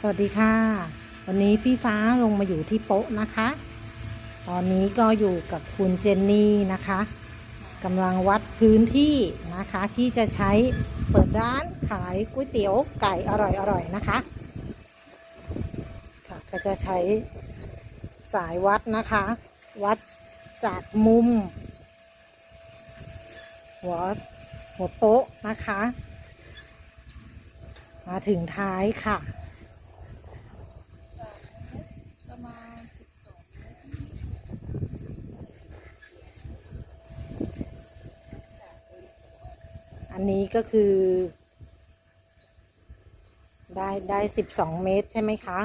สวัสดีค่ะ วันนี้พี่ฟ้าลงมาอยู่ที่โป๊ะนะคะ ตอนนี้ก็อยู่กับคุณเจนนี่นะคะกำลังวัดพื้นที่นะคะ ที่จะใช้เปิดร้านขายก๋วยเตี๋ยวไก่อร่อยๆนะคะค่ะก็จะใช้สายวัดนะคะ วัดจากมุม หัวหัวโป๊ะนะคะ มาถึงท้ายค่ะ ประมาณ อันนี้ก็คือ ได้ได้สิบสองเมตรใช่ไหมคะ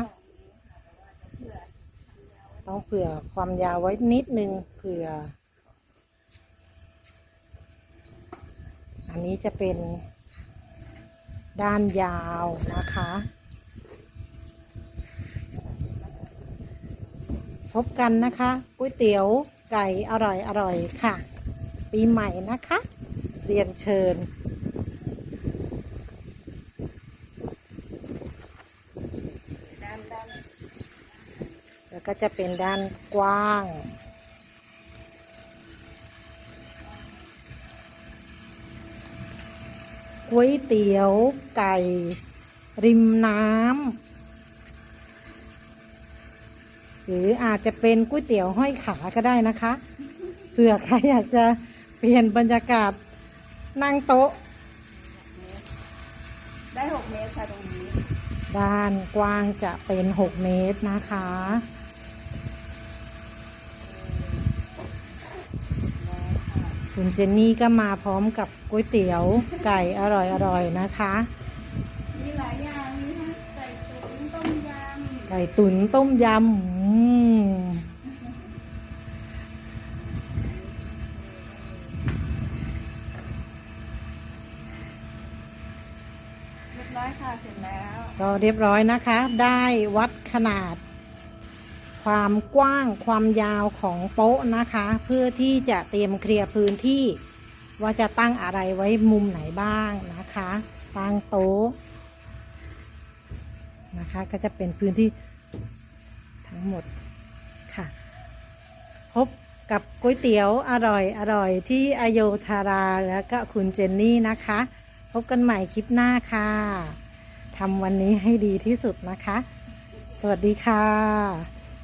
ต้องเผื่อความยาวไว้นิดนึงเผื่อ อันนี้จะเป็นด้านยาวนะคะ พบกันนะคะก๋วยเตี๋ยวไก่อร่อยอร่อยค่ะ ปีใหม่นะคะ เรียนเชิญ ด้านด้าน แล้วก็จะเป็นด้านกว้าง ก๋วยเตี๋ยวไก่ ริมน้ำ หรืออาจจะเป็นก๋วยเตี๋ยวห้อยขาก็ได้นะคะ เผื่อใครอยากจะเปลี่ยนบรรยากาศนั่งโต๊ะ ได้หกเมตรค่ะตรงนี้ ด้านกว้างจะเป็น6เมตรนะคะ คุณเจนนี่ก็มาพร้อมกับก๋วยเตี๋ยวไก่อร่อยๆนะคะ มีหลายอย่างมีทั้งไก่ตุ๋นต้มยำไก่ตุ๋นต้มยำอืมเรียบร้อยค่ะเสร็จแล้ว ก็เรียบร้อยนะคะ ได้วัดขนาด ความกว้างความยาวของโป๊ะนะคะ เพื่อที่จะเตรียมเคลียร์พื้นที่ว่าจะตั้งอะไรไว้มุมไหนบ้างนะคะ ตั้งโต๊ะนะคะ ก็จะเป็นพื้นที่ทั้งหมดค่ะ พบกับก๋วยเตี๋ยวอร่อยอร่อยที่อโยธาราแล้วก็คุณเจนนี่นะคะ พบกันใหม่คลิปหน้าค่ะทำวันนี้ให้ดีที่สุดนะคะ สวัสดีค่ะ